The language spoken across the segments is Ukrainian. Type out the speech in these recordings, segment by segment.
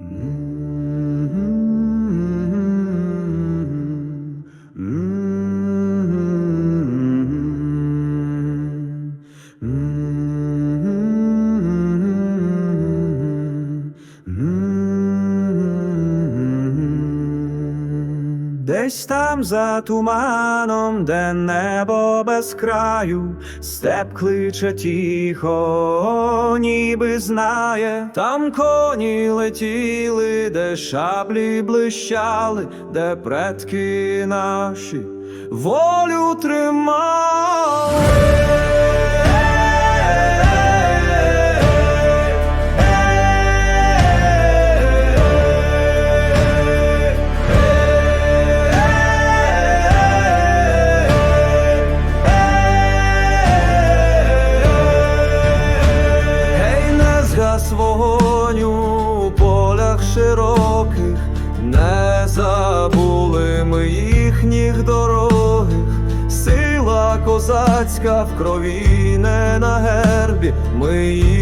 Mm-hmm. Десь там за туманом, де небо без краю, степ кличе тихо, ніби знає, там коні летіли, де шаблі блищали, де предки наші волю тримали. Вогонь у полях широких, не забули ми їхніх дорогих, сила козацька в крові не на гербі, ми їхні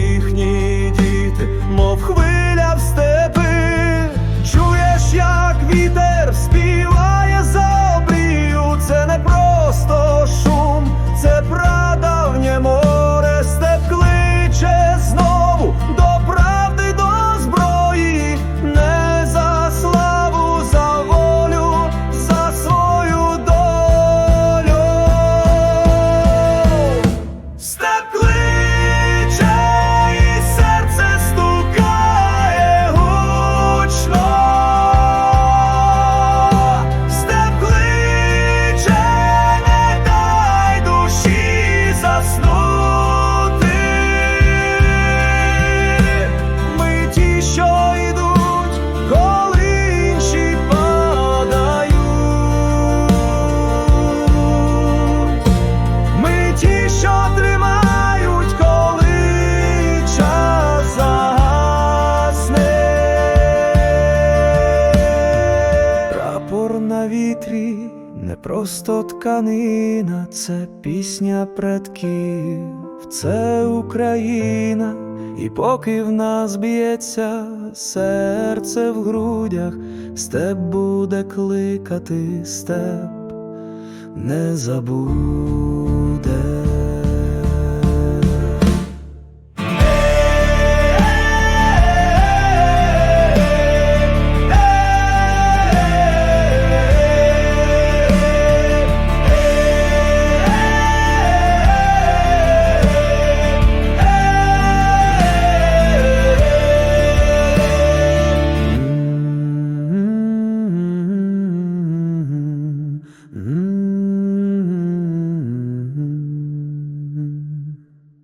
Прапор на вітрі не просто тканина, це пісня предків, це Україна, і поки в нас б'ється серце в грудях, степ буде кликати степ, не забудь.